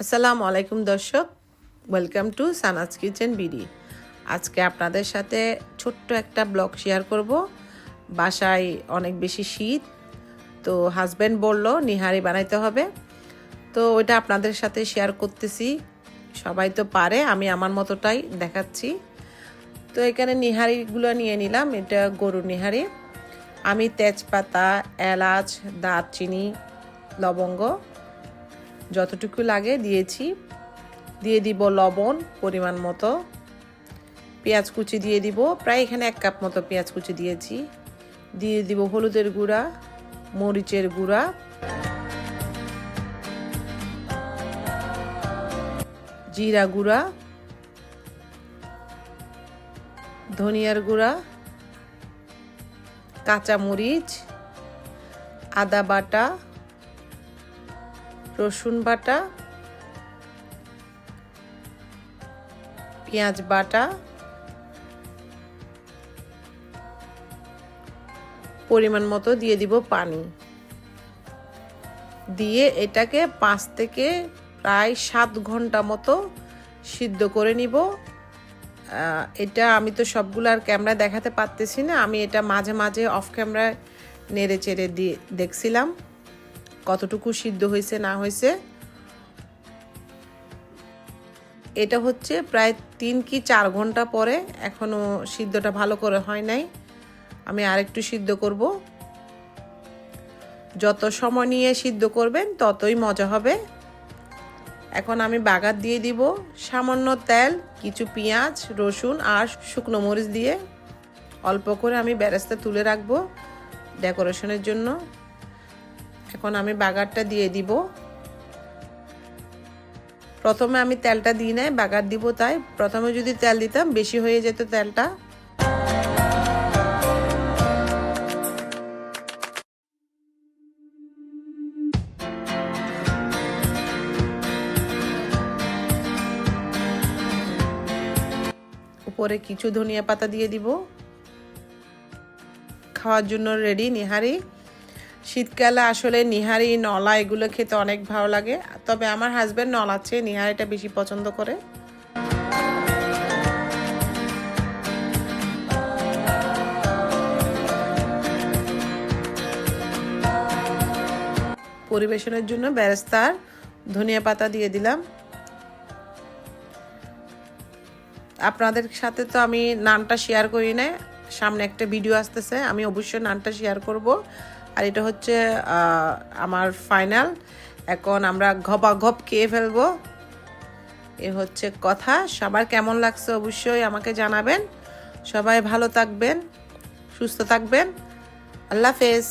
আসসালামু আলাইকুম দর্শক welcome to Sanaz kitchen BD আজকে আপনাদের সাথে ছোট্ট একটা ব্লগ শেয়ার করব। বাসায় অনেক বেশি শীত, তো হাজব্যান্ড বলল নিহারি বানাইতে হবে। তো ওইটা আপনাদের সাথে শেয়ার করতেছি। সবাই তো পারে, আমি আমার মতোটাই দেখাচ্ছি। তো এখানে নিহারিগুলো নিয়ে নিলাম, এটা গরুর নিহারি। আমি তেজপাতা, এলাচ, দারচিনি, লবঙ্গ। যতটুকু লাগে দিয়েছি। দিয়ে দিব লবণ পরিমাণ মতো। পেঁয়াজ কুচি দিয়ে দিব। প্রায় এখানে এক কাপ মতো পেঁয়াজ কুচি দিয়েছি। দিয়ে দিব হলুদের গুঁড়া, মরিচের গুঁড়া। জিরা গুঁড়া। ধনিয়ার গুঁড়া। কাঁচা মরিচ আদা বাটা। রসুন বাটা, পেঁয়াজ বাটা, পরিমাণ মতো দিয়ে দিব পানি। দিয়ে এটাকে পাঁচ থেকে প্রায় সাত ঘণ্টা মতো সিদ্ধ করে নিব। এটা আমি তো সবগুলো আর ক্যামেরায় দেখাতে পারতেছি না, আমি এটা মাঝে মাঝে অফ ক্যামেরায় নেড়ে চেড়ে দিয়ে দেখছিলাম। কতটুকু সিদ্ধ হয়েছে, না হয়েছে। এটা হচ্ছে প্রায় তিন কি চার ঘণ্টা পরে এখনও সিদ্ধটা ভালো করে হয় নাই। আমি আরেকটু সিদ্ধ করব। যত সময় নিয়ে সিদ্ধ করবেন, ততই মজা হবে। এখন আমি বাগার দিয়ে দিব সামান্য তেল, কিছু পেঁয়াজ, রসুন আর শুকনো মরিচ দিয়ে। অল্প করে আমি ব্যারেস্তা তুলে রাখব ডেকোরেশনের জন্য। এখন আমি বাগারটা দিয়ে দিব। প্রথমে আমি তেলটা দিই নাই, বাগার দিব তাই। প্রথমে যদি তেল দিতাম, বেশি হয়ে যেত তেলটা। উপরে কিছু ধনিয়া পাতা দিয়ে দিব। খাওয়ার জন্য রেডি নিহারি। শীতকালে আসলে নিহারি, নলা এগুলো খেতে অনেক ভালো লাগে। তবে আমার হাজব্যান্ড নলা চেয়ে নিহারিটা বেশি পছন্দ করে। পরিবেশনের জন্য ব্যারেস্তার ধনিয়া পাতা দিয়ে দিলাম। আপনাদের সাথে তো আমি নানটা শেয়ার করি না সামনে একটা ভিডিও আসতেছে, আমি অবশ্যই নানটা শেয়ার করব। আর এটা হচ্ছে আমার ফাইনাল। এখন আমরা ঘপা ঘপ খেয়ে ফেলব। এ হচ্ছে কথা। সবার কেমন লাগছে অবশ্যই আমাকে জানাবেন। সবাই ভালো থাকবেন, সুস্থ থাকবেন। আল্লাহ হাফেজ।